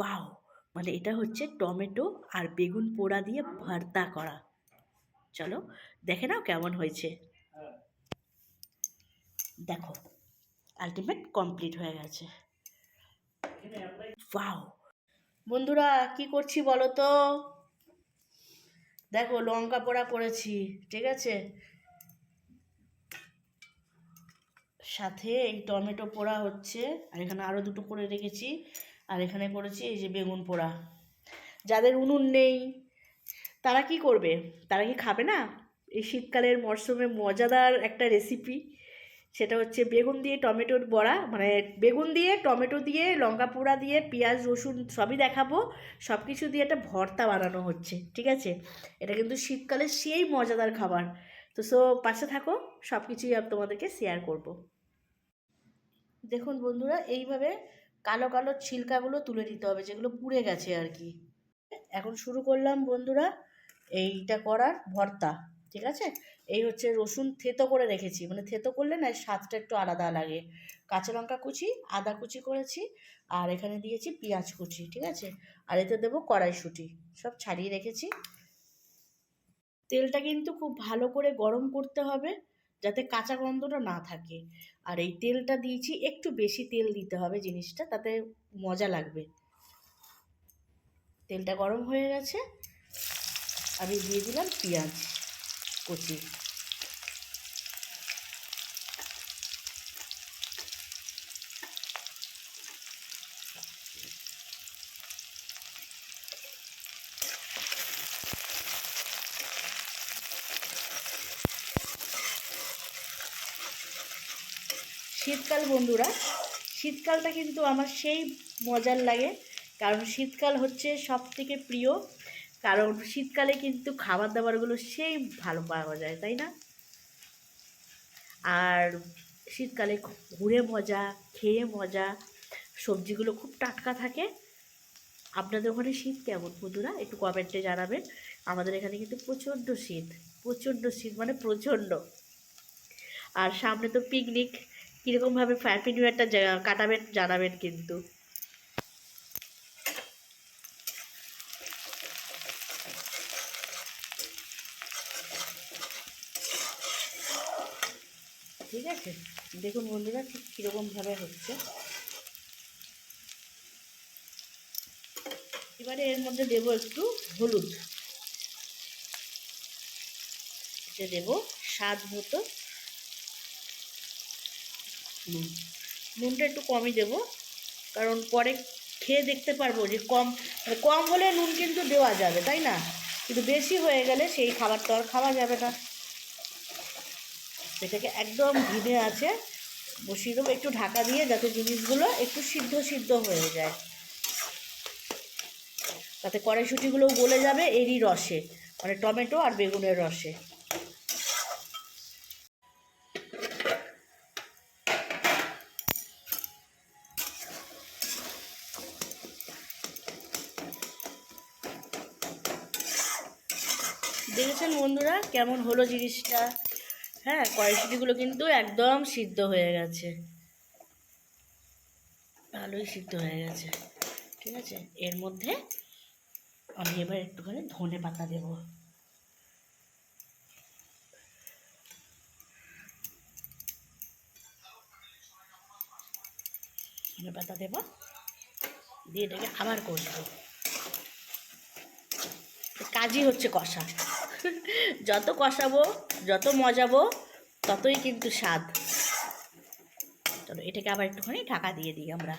Wow মানে এটা হচ্ছে টমেটো আর বেগুন পোড়া দিয়ে ভর্তা করা। চলো, দেখে নাও কেমন হয়েছে। দেখো আলটিমেট কমপ্লিট হয়ে গেছে। ওয়াও। বন্ধুরা, কি করছি বলো তো? দেখো, লঙ্কা পোড়া করেছি, ঠিক আছে? সাথে এই টমেটো পোড়া হচ্ছে, আর এখানে আরও দুটো করে রেখেছি। আর এখানে করেছি এই যে বেগুন পোড়া। যাদের উনুন নেই, তারা কি করবে? তারা কি খাবে না? এই শীতকালের মরশুমে মজাদার একটা রেসিপি সেটা হচ্ছে বেগুন দিয়ে টমেটোর বড়া। মানে বেগুন দিয়ে, টমেটো দিয়ে, লঙ্কা পোড়া দিয়ে, পেঁয়াজ, রসুন সবই দেখাবো। সব কিছু দিয়ে একটা ভর্তা বানানো হচ্ছে, ঠিক আছে? এটা কিন্তু শীতকালে সেই মজাদার খাবার। তো সো, পাশে থাকো সব কিছুই তোমাদেরকে শেয়ার করব। দেখুন বন্ধুরা, এইভাবে কালো কালো ছিলকাগুলো তুলে দিতে হবে, যেগুলো পুড়ে গেছে আর কি। এখন শুরু করলাম বন্ধুরা, এইটা করার ভর্তা, ঠিক আছে? এই হচ্ছে রসুন থেতো করে রেখেছি মানে থেতো করলে না স্বাদটা একটু আলাদা লাগে। কাঁচা লঙ্কা কুচি, আদা কুচি করেছি, আর এখানে দিয়েছি পেঁয়াজ কুচি, ঠিক আছে? আর এতে দেবো কড়াইশুঁটি, সব ছাড়িয়ে রেখেছি। তেলটা কিন্তু খুব ভালো করে গরম করতে হবে যাতে কাঁচা গন্ধটা না থাকে। আর এই তেলটা দিয়েছি, একটু বেশি তেল দিতে হবে জিনিসটা, তাতে মজা লাগবে। তেলটা গরম হয়ে গেছে। আমি দিয়ে দিলাম পেঁয়াজ, কুচি। শীতকাল বন্ধুরা, শীতকালটা কিন্তু আমার সেই মজার লাগে, কারণ শীতকাল হচ্ছে সব থেকে প্রিয়, কারণ শীতকালে কিন্তু খাবার দাবারগুলো সেই ভালো পাওয়া যায়, তাই না? আর শীতকালে ঘুরে মজা, খেয়ে মজা, সবজিগুলো খুব টাটকা থাকে। আপনাদের ওখানে শীত কেমন বন্ধুরা? একটু কমেন্টে জানাবেন। আমাদের এখানে কিন্তু প্রচণ্ড শীত প্রচণ্ড শীত মানে প্রচণ্ড। আর সামনে তো পিকনিক কীরকমভাবে হ্যাপি নিউ ইয়ারটা কাটাবেন জানাবেন কিন্তু। ঠিক আছে? দেখুন বন্ধুরা ঠিক কীরকমভাবে হচ্ছে। এবারে এর মধ্যে দেব একটু হলুদ। দেব স্বাদ মতো নুন। নুনটা একটু কমই দেব, কারণ পরে খেয়ে দেখতে পারব যে কম কম হলে নুন কিন্তু দেওয়া যাবে, তাই না? কিন্তু বেশি হয়ে গেলে সেই খাবারটা আর খাওয়া যাবে না। এটাকে একদম ভিজে আছে, বসিয়ে দেবো একটু ঢাকা দিয়ে যাতে জিনিসগুলো একটু সিদ্ধ সিদ্ধ হয়ে যায়। তাতে কড়াইশুটিগুলোও গলে যাবে, এরই রসে মানে টমেটো আর বেগুনের রসে। দেখেছেন বন্ধুরা কেমন হলো জিনিসটা? হ্যাঁ কড়াইশুটিগুলো কিন্তু একদম সিদ্ধ হয়ে গেছে। ভালোই সিদ্ধ হয়ে গেছে, ঠিক আছে? এর মধ্যে আমি এবার একটুখানি ধনে পাতা দেব। ধনে পাতা দেব, দিয়ে এটাকে আবার কষবো। কাজই হচ্ছে কষা। যত কষাবো, যত মজাবো, ততই কিন্তু স্বাদ। চলো, এটাকে আবার একটুখানি ঢাকা দিয়ে দিই আমরা।